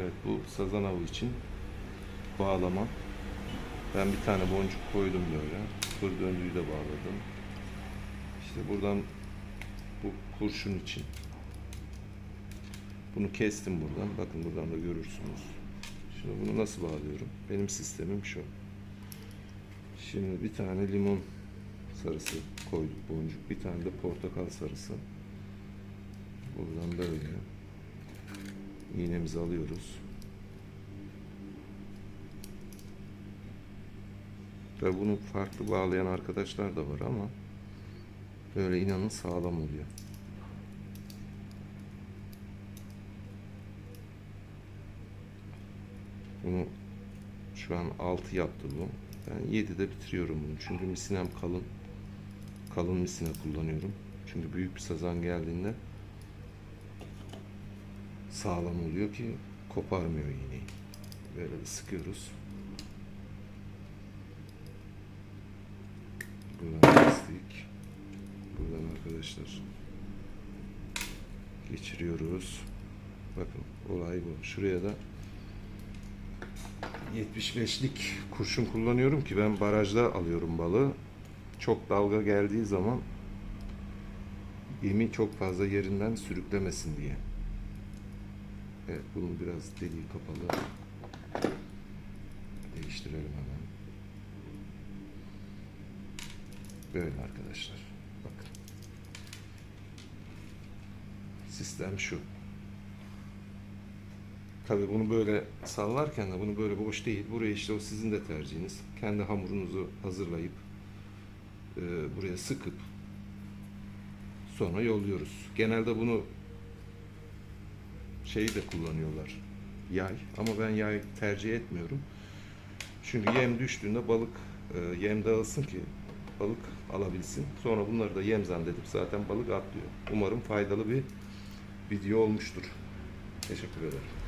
Evet bu sazan avı için bağlama. Ben bir tane boncuk koydum böyle. Fır döndüğü de bağladım. İşte buradan bu kurşun için. Bunu kestim buradan. Bakın buradan da görürsünüz. Şimdi bunu nasıl bağlıyorum? Benim sistemim şu. Şimdi bir tane limon sarısı koyduk boncuk. Bir tane de portakal sarısı. Buradan böyle iğnemizi alıyoruz. Tabi bunu farklı bağlayan arkadaşlar da var ama böyle inanın sağlam oluyor. Bunu şu an 6 yaptı bu. Ben 7'de bitiriyorum bunu. Çünkü misinem kalın. Kalın misine kullanıyorum. Çünkü büyük bir sazan geldiğinde sağlam oluyor ki koparmıyor iğneyi. Böyle de sıkıyoruz. Buradan kestik. Buradan arkadaşlar geçiriyoruz. Bakın olay bu. Şuraya da 75'lik kurşun kullanıyorum ki ben barajda alıyorum balığı. Çok dalga geldiği zaman yemi çok fazla yerinden sürüklemesin diye. Evet bunun biraz deliği kapalı. Değiştirelim hemen. Böyle arkadaşlar. Bakın. Sistem şu. Tabii bunu böyle sallarken de bunu böyle boş değil. Buraya işte o sizin de tercihiniz. Kendi hamurunuzu hazırlayıp e, buraya sıkıp sonra yolluyoruz. Genelde bunu şeyi de kullanıyorlar. Yay. Ama ben yay tercih etmiyorum. Çünkü yem düştüğünde balık e, yem dağılsın ki balık alabilsin. Sonra bunları da yem zannedip zaten balık atlıyor. Umarım faydalı bir video olmuştur. Teşekkür ederim.